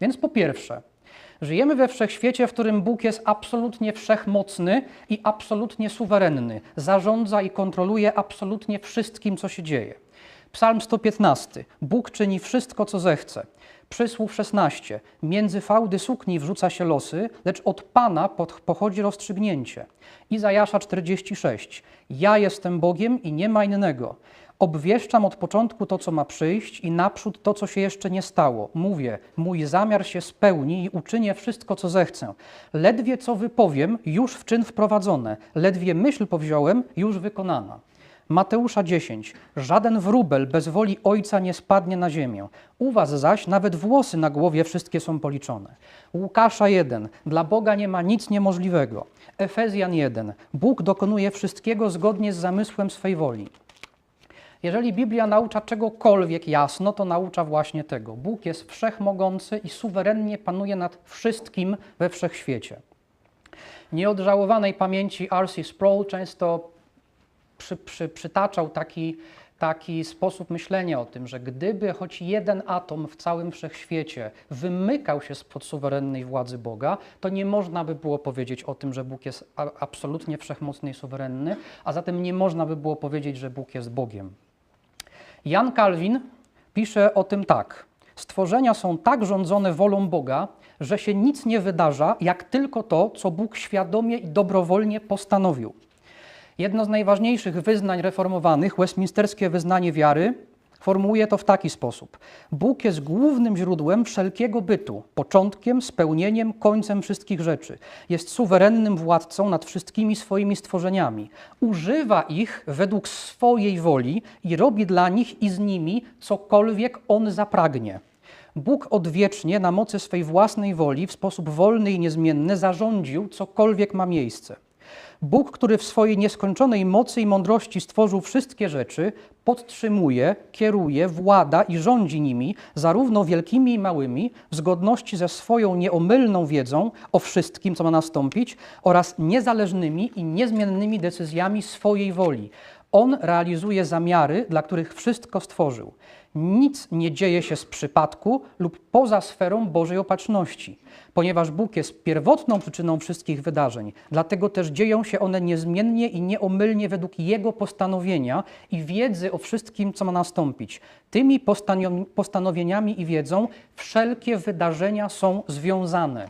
Więc po pierwsze, żyjemy we wszechświecie, w którym Bóg jest absolutnie wszechmocny i absolutnie suwerenny. Zarządza i kontroluje absolutnie wszystkim, co się dzieje. Psalm 115. Bóg czyni wszystko, co zechce. Przysłów 16. Między fałdy sukni wrzuca się losy, lecz od Pana pochodzi rozstrzygnięcie. Izajasza 46. Ja jestem Bogiem i nie ma innego. Obwieszczam od początku to, co ma przyjść i naprzód to, co się jeszcze nie stało. Mówię, mój zamiar się spełni i uczynię wszystko, co zechcę. Ledwie co wypowiem, już w czyn wprowadzone. Ledwie myśl powziąłem, już wykonana. Mateusza 10. Żaden wróbel bez woli Ojca nie spadnie na ziemię. U was zaś nawet włosy na głowie wszystkie są policzone. Łukasza 1. Dla Boga nie ma nic niemożliwego. Efezjan 1. Bóg dokonuje wszystkiego zgodnie z zamysłem swej woli. Jeżeli Biblia naucza czegokolwiek jasno, to naucza właśnie tego. Bóg jest wszechmogący i suwerennie panuje nad wszystkim we wszechświecie. Nieodżałowanej pamięci R.C. Sproul często przy, przy, przytaczał taki, taki sposób myślenia o tym, że gdyby choć jeden atom w całym wszechświecie wymykał się spod suwerennej władzy Boga, to nie można by było powiedzieć o tym, że Bóg jest absolutnie wszechmocny i suwerenny, a zatem nie można by było powiedzieć, że Bóg jest Bogiem. Jan Kalwin pisze o tym tak. Stworzenia są tak rządzone wolą Boga, że się nic nie wydarza, jak tylko to, co Bóg świadomie i dobrowolnie postanowił. Jedno z najważniejszych wyznań reformowanych, westminsterskie wyznanie wiary, formułuje to w taki sposób. Bóg jest głównym źródłem wszelkiego bytu, początkiem, spełnieniem, końcem wszystkich rzeczy. Jest suwerennym władcą nad wszystkimi swoimi stworzeniami. Używa ich według swojej woli i robi dla nich i z nimi cokolwiek On zapragnie. Bóg odwiecznie, na mocy swej własnej woli, w sposób wolny i niezmienny zarządził cokolwiek ma miejsce. Bóg, który w swojej nieskończonej mocy i mądrości stworzył wszystkie rzeczy, podtrzymuje, kieruje, włada i rządzi nimi, zarówno wielkimi i małymi, w zgodności ze swoją nieomylną wiedzą o wszystkim, co ma nastąpić, oraz niezależnymi i niezmiennymi decyzjami swojej woli. On realizuje zamiary, dla których wszystko stworzył. Nic nie dzieje się z przypadku lub poza sferą Bożej opatrzności, ponieważ Bóg jest pierwotną przyczyną wszystkich wydarzeń. Dlatego też dzieją się one niezmiennie i nieomylnie według Jego postanowienia i wiedzy o wszystkim, co ma nastąpić. Tymi postanowieniami i wiedzą wszelkie wydarzenia są związane.